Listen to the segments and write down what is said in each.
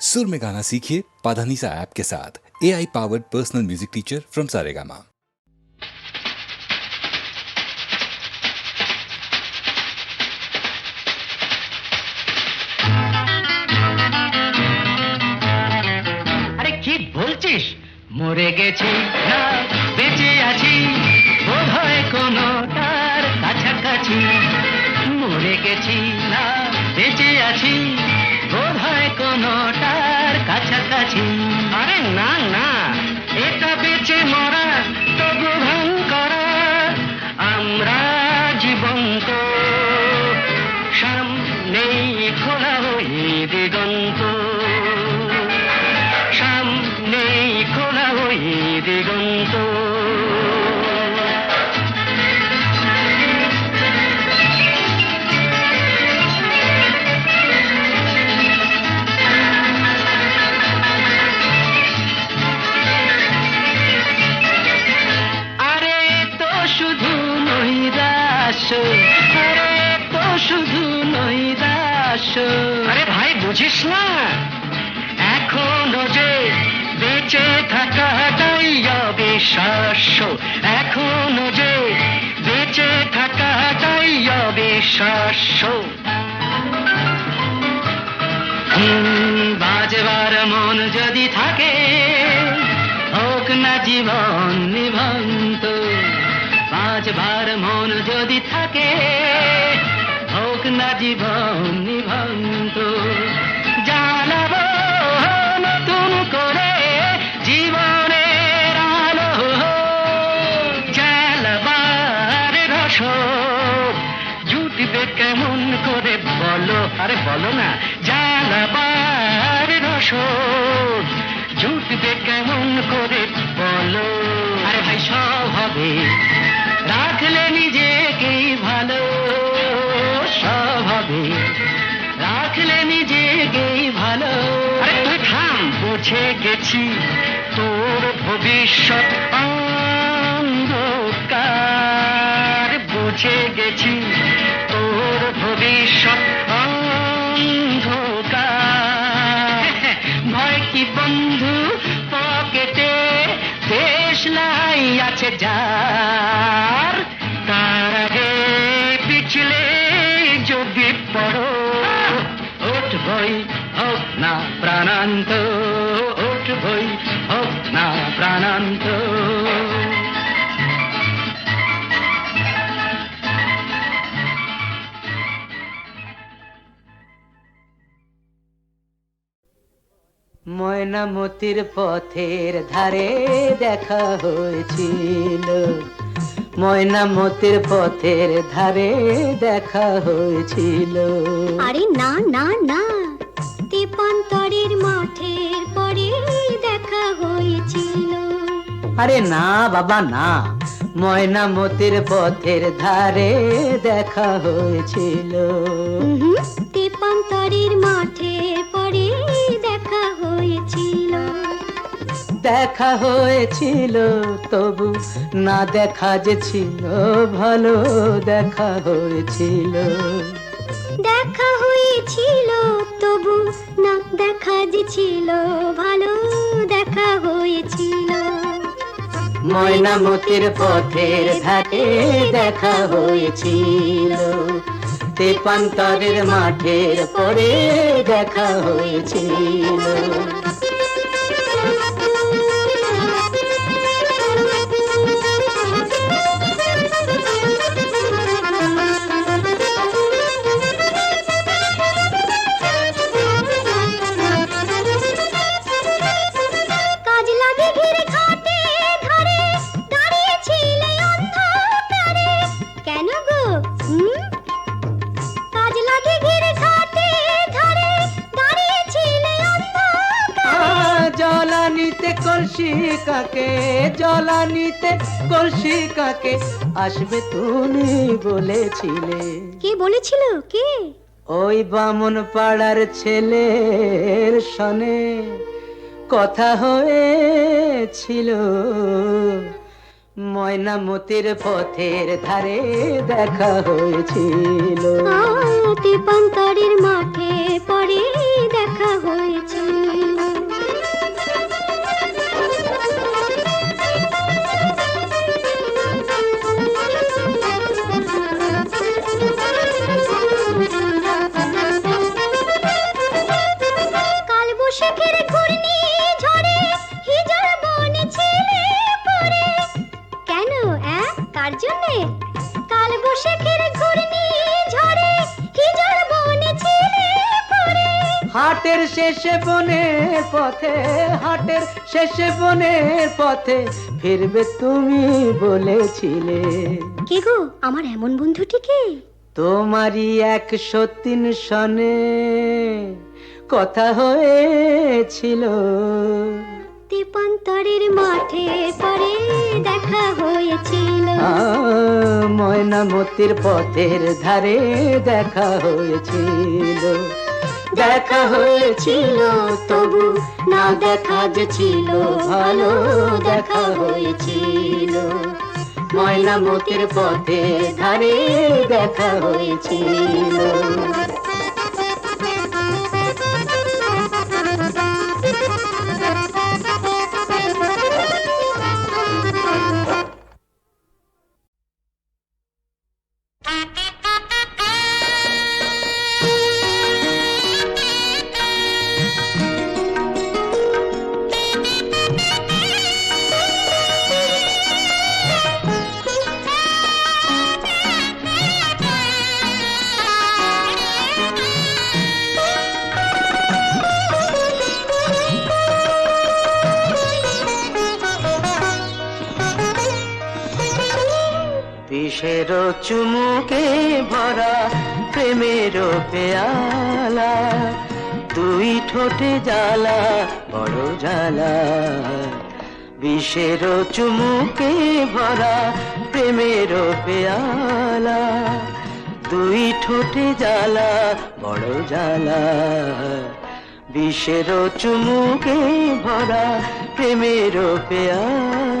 सुर में गाना सीखिए पाधानीसा ऐप के साथ A I powered personal music teacher from Saregama আরে কি বলছিস মরে গেছি না কাছাকাছি আরে না না আরে ভাই বুঝিস না? এখনও যে বেঁচে থাকাটাই অবিশ্বাস্য। এখনও যে বেঁচে থাকাটাই অবিশ্বাস্য। হুম, বাজবার মন যদি থাকে হোক না জীবন নিভন্ত বাজবার মন যদি থাকে না জীবন নতুন করে জীবনের আলো। রস জুটবে কেমন করে বলো? আরে বলো না জ্বালাবার রস জুটবে কেমন করে বলো? আরে ভাই, সব হবে, রাখলে নিজেকেই ভালো। হবে। রাখলে নিজেকেই ভালো। আরে তুই থাম। বুঝে গেছি তোর ভবিষ্যৎ অন্ধকার। বুঝে গেছি তোর ভবিষ্যৎ অন্ধকার। ভয় কি বন্ধু পকেটে দেশ লাই আছে যার প্রাণান্ত ওঠ ভই হোক না প্রাণান্ত। ময়নামতির পথের ধারে দেখা হয়েছিল। ময়নামতির পথের ধারে দেখা হয়েছিল। আরে না না না আরে না বাবা না। ময়নামতির পথের ধারে দেখা হয়েছিল। তেপান্তরের মাঠের পরে দেখা হয়েছিল। দেখা হয়েছিল তবু না দেখা যে ছিল ভালো দেখা হয়েছিল। দেখা হয়েছিল তবু না দেখা যে ছিল ভালো দেখা হয়েছিল। ময়নামতির পথের ঘাটে দেখা হয়েছিল। তেপান্তরের মাঠের পরে দেখা হয়েছিল। জলানিতে কলসি কাকে? জলানিতে কলসি কাকে? আসবে তুমি বলেছিলে। কে বলেছিল? কে? ওই বামন পাড়ার ছেলের সনে কথা হয়েছিল। ময়নামতির পথের ধারে দেখা হয়েছিল। মাঠে পরে দেখা হয়েছিল শেষে বনের পথে হাটের শেষে বনের পথে ফিরবে তুমি বলেছিলে। কে গো আমার এমন বন্ধুটিকে তোমারই একশো তিন সনে কথা হয়েছিল। তেপান্তরের মাঠে পরে দেখা হয়েছিল। ময়নামতির পথের ধারে দেখা হয়েছিল। দেখা হয়েছিল তবু, না দেখা যে ছিল, ভালো দেখা হয়েছিল। ময়নামতির পথে ধারে দেখা হয়েছিল। প্রেমের পেয়ালা দুই ঠোঁটে জ্বালা, বড় জ্বালা। বিষের চুমুকে ভরা প্রেমের পেয়ালা দুই ঠোঁটে জ্বালা, বড় জ্বালা। বিষের চুমুকে ভরা প্রেমের পেয়ালা।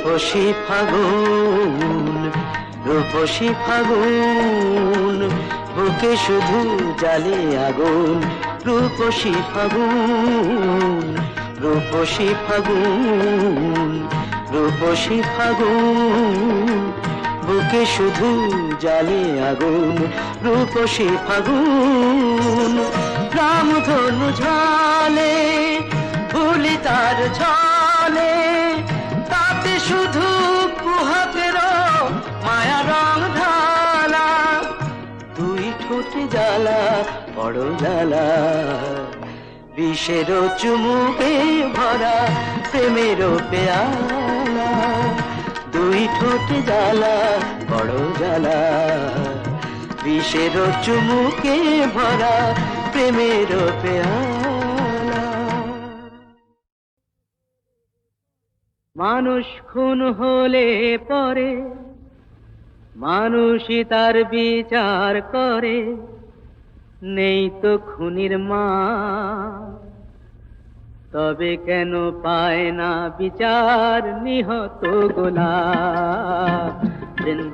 রূপসী ফাগুন রূপসী ফাগুন, বুকে শুধু জালে আগুন। রূপসী ফাগুন রূপসী ফাগুন রূপসী ফাগুন, বুকে শুধু জালে আগুন। রূপসী ফাগুন, রামধনু ঝালে ভুলি তার ঝালে শুধু কুহাকের মায়া রং ঢালা, দুই ঠোঁটে জ্বালা, বড় জ্বালা। বিষের চুমুকে ভরা প্রেমের পেয়ালা। দুই ঠোঁটে জ্বালা, বড় জ্বালা। বিষের চুমুকে ভরা প্রেমের পেয়ালা। মানুষ খুন হলে পরে, মানুষই তার বিচার করে। নেই তো খুনির মা, তবে কেন পায় না বিচার নিহত গোলা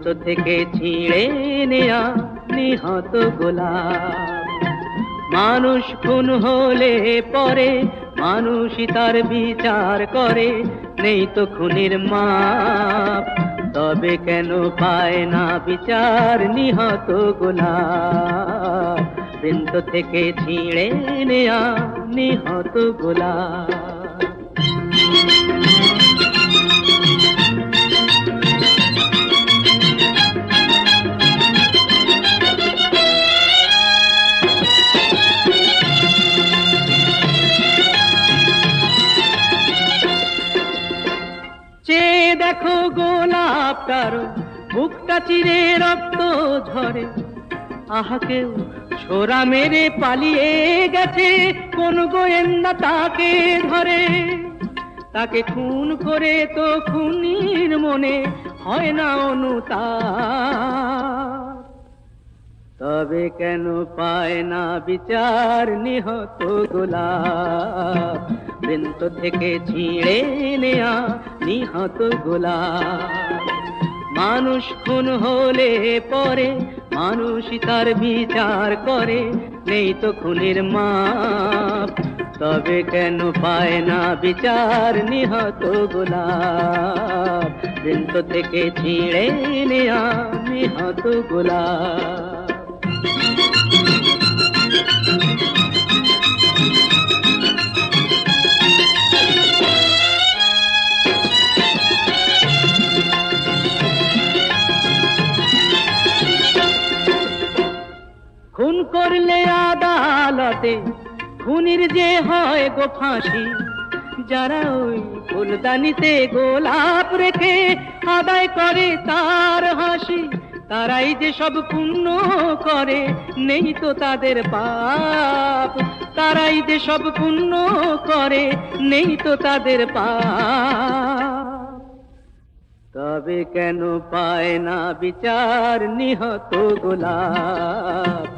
তো থেকে ছিঁড়ে নেয়া নিহত গোলা মানুষ খুন হলে পরে মানুষই তার বিচার করে, নেই তো খুনির মাপ। তবে কেন পায় না বিচার নিহত গোলাপ? বৃন্দ থেকে ছিঁড়ে নেয়া নিহত গোলাপ। গোলাপটার বুকটা চিরে রক্ত ঝরে। আহা কেউ ছোরা মেরে পালিয়ে গেছে, কোন গোয়েন্দা তাকে ধরে। তাকে খুন করে তো খুনির মনে হয় না অনুতা তবে কেন পায় না বিচার নিহত গোলাপ? বৃন্ত থেকে ছিঁড়ে নেয়া নিহত গোলাপ। মানুষ খুন হলে পরে, মানুষই তার বিচার করে। নেই তো খুনের মাপ, তবে কেন পায় না বিচার? নিহত গোলাপ তো থেকে ছিঁড়ে নেয়া নিহত গোলাপ। আদালতে খুনির যে হয় গো ফাঁসি, যারা ওই ফুলদানিতে গোলাপ রেখে আদায় করে তার হাসি, তারাই যে সব পুণ্য করে, নেই তো তাদের পাপ। তারাই যে সব পুণ্য করে, নেই তো তাদের পাপ। তবে কেন পায় না বিচার নিহত গোলাপ?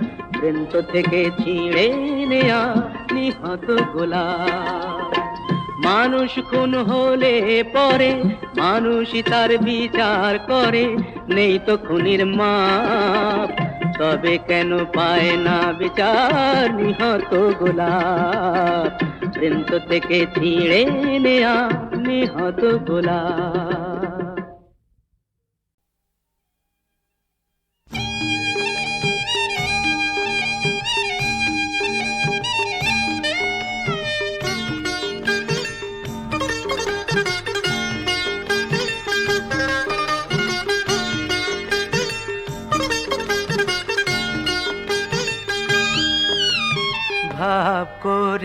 বৃন্ত থেকে ছিঁড়ে নেয়া নিহত গোলাপ। মানুষ খুন হলে পরে মানুষই তার বিচার করে, নেই তো খুনির মাপ। তবে কেন পায় না বিচার নিহত গোলাপ? বৃন্ত থেকে ছিঁড়ে নেয়া নিহত গোলাপ।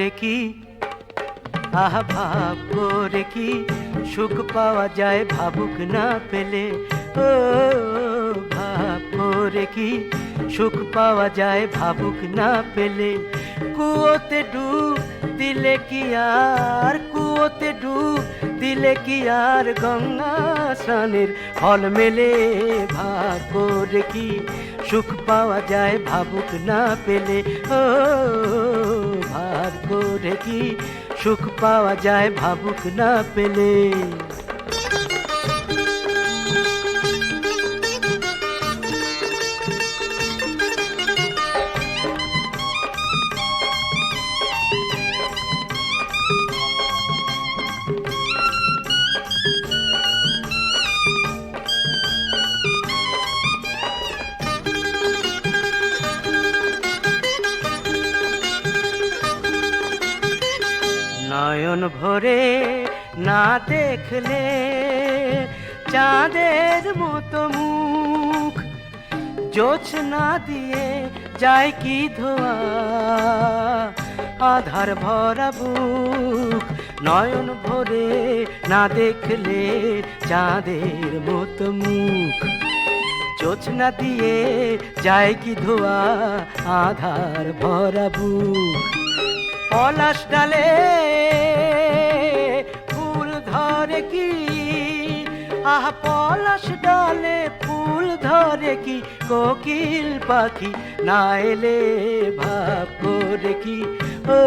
করে কি আহা, ভাব করে কি সুখ পাওয়া যায় ভাবুক না পেলে? ও, ভাব করে কি সুখ পাওয়া যায় ভাবুক না পেলে? কুয়োতে ডুব দিলে কি আর, কুয়োতে ডুব দিলে কি আর গঙ্গা স্নানের ফল মেলে? ভাব করে কি সুখ পাওয়া যায় ভাবুক না পেলে? ও ভাব করে কি সুখ পাওয়া যায় ভাবুক না পেলে। নয়ন ভরে না দেখলে চাঁদের মতো মুখ। জোছনা দিয়ে যায় কি ধোয়া? আধার ভরা বুক, নয়ন ভরে না দেখলে চাঁদের মতো মুখ। জোছনা দিয়ে যায় কি ধোয়া? আধার ভরা বুক। পলাশ ডালে ফুল ধরে কি? আহ, পলাশ ডালে ফুল ধরে কি? কোকিল পাখি না এলে ভাব করে কি? ও,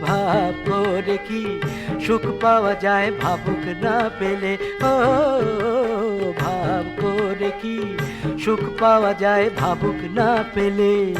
ভাব করে কি? সুখ পাওয়া যায় ভাবুক না পেলে। ও, ভাব করে কি? সুখ পাওয়া যায় ভাবুক না পেলে।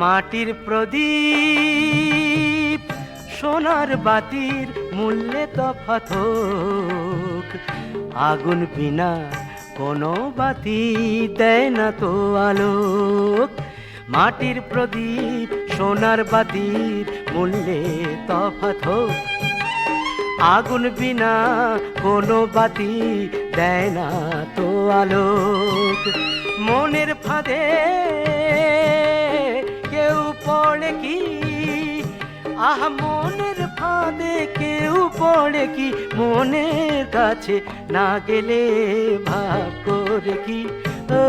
মাটির প্রদীপ, সোনার বাতির মূল্যে তফাত। আগুন বিনা কোনো বাতি দেয় না তো আলোক। মাটির প্রদীপ, সোনার বাতির মূল্যে হোক। আগুন বিনা কোনো বাতি দেয় না তো আলোক। মনের ফাঁদে পড়ে কি? আহ, মনের ফাঁদে কেউ পড়ে কি? মনের কাছে না গেলে ভাব করে কি? ও,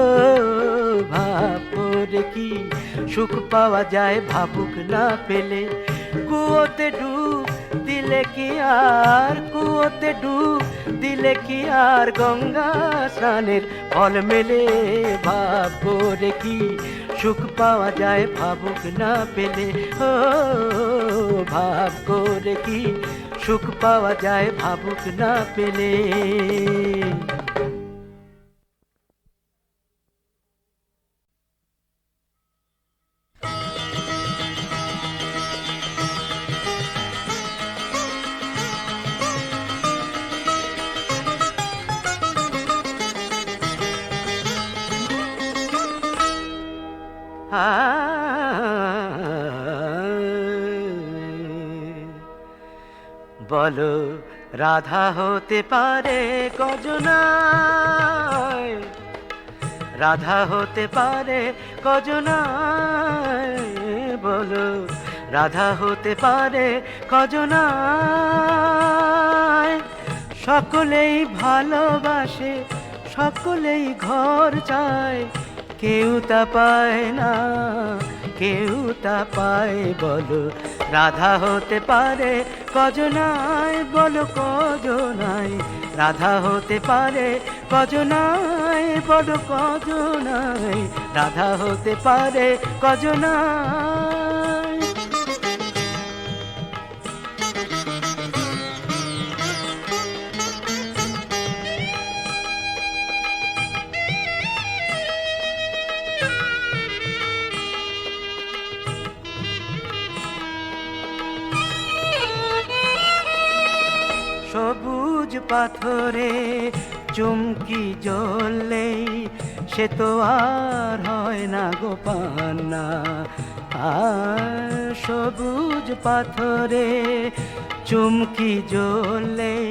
ভাব করে কি? সুখ পাওয়া যায়, ভাবুক না পেলে। কুয়োতে ডুব দিলে কি আর কুয়োতে ডুব, দিলে কি আর গঙ্গা স্নানের ফল মেলে? ভাব করে কি সুখ পাওয়া যায় ভাবুক না পেলে? ও, ভাব করে কি সুখ পাওয়া যায় ভাবুক না পেলে? বলো রাধা হতে পারে কজনায় রাধা হতে পারে কজনায় বলো, রাধা হতে পারে কজনায় সকলেই ভালোবাসে, সকলেই ঘর চায়, কেউ তা পায় না, কেউ তা পায়, বলো রাধা হতে পারে কজনায়, বলো কজনায়। রাধা হতে পারে কজনায়, বলো কজনায়। রাধা হতে পারে কজনায়। পাথরে চুমকি জ্বললেই সে তো আর হয় না গোপান্না আর সবুজ পাথরে চুমকি জ্বললেই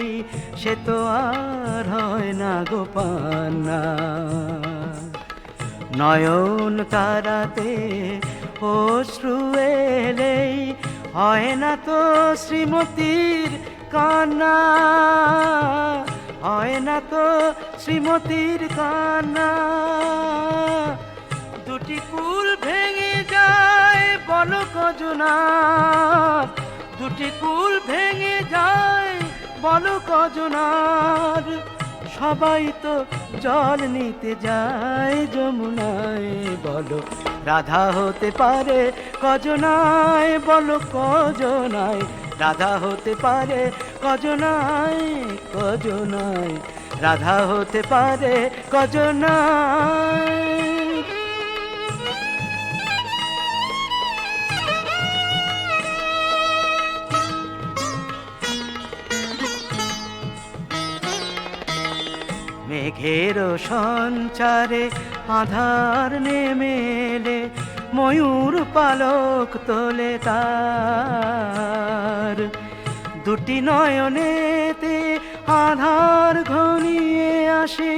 সে তো আর হয় না গোপান্না নয়ন তারাতে অশ্রু এলেই হয় না তো শ্রীমতীর কান্না। তো শ্রীমতীর কান্না। দুটি কুল ভেঙে যায় বল কজনার দুটি কুল ভেঙে যায় বল কজনার সবাই তো জল নিতে যায় যমুনায় বলো। রাধা হতে পারে কজনায় বলো কজনায় রাধা হতে পারে কজনায় কজনায় রাধা হতে পারে কজনায় মেঘের সঞ্চারে আধার নেমেলে ময়ূর পালক তোলে তার। দুটি নয়নেতে আধার ঘনিয়ে আসে,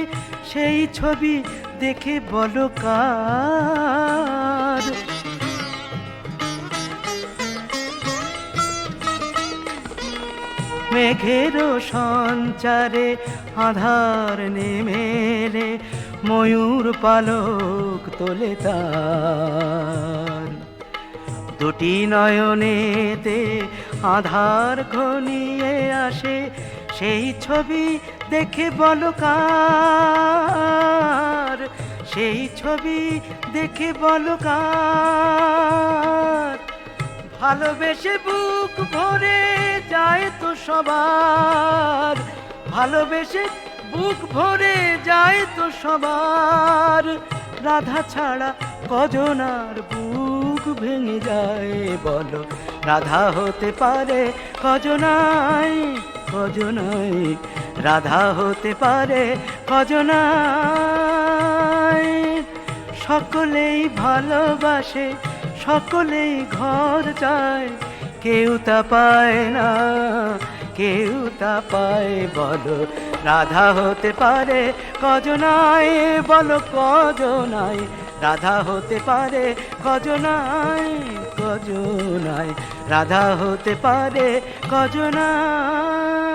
সেই ছবি দেখে বলো মেঘের সঞ্চারে আধার নেমেলে, ময়ূর পালক তোলে তার। দুটি নয়নেতে আধার ঘনিয়ে আসে সেই ছবি দেখে বলো কার? সেই ছবি দেখে বলো কার? ভালোবেসে বুক ভরে যায় তো সবার। ভালোবেসে বুক ভরে যায় তো সবার। রাধা ছাড়া কজনার বুক ভেঙে যায়, বলো, রাধা হতে পারে কজনাই কজনাই রাধা হতে পারে কজনাই সকলেই ভালোবাসে, সকলেই ঘর চায়, কেউ তা পায় না, কেউ তা পায়, বলো, রাধা হতে পারে কজনায় বলো কজনায় রাধা হতে পারে কজনাই কজনাই রাধা হতে পারে কজনায়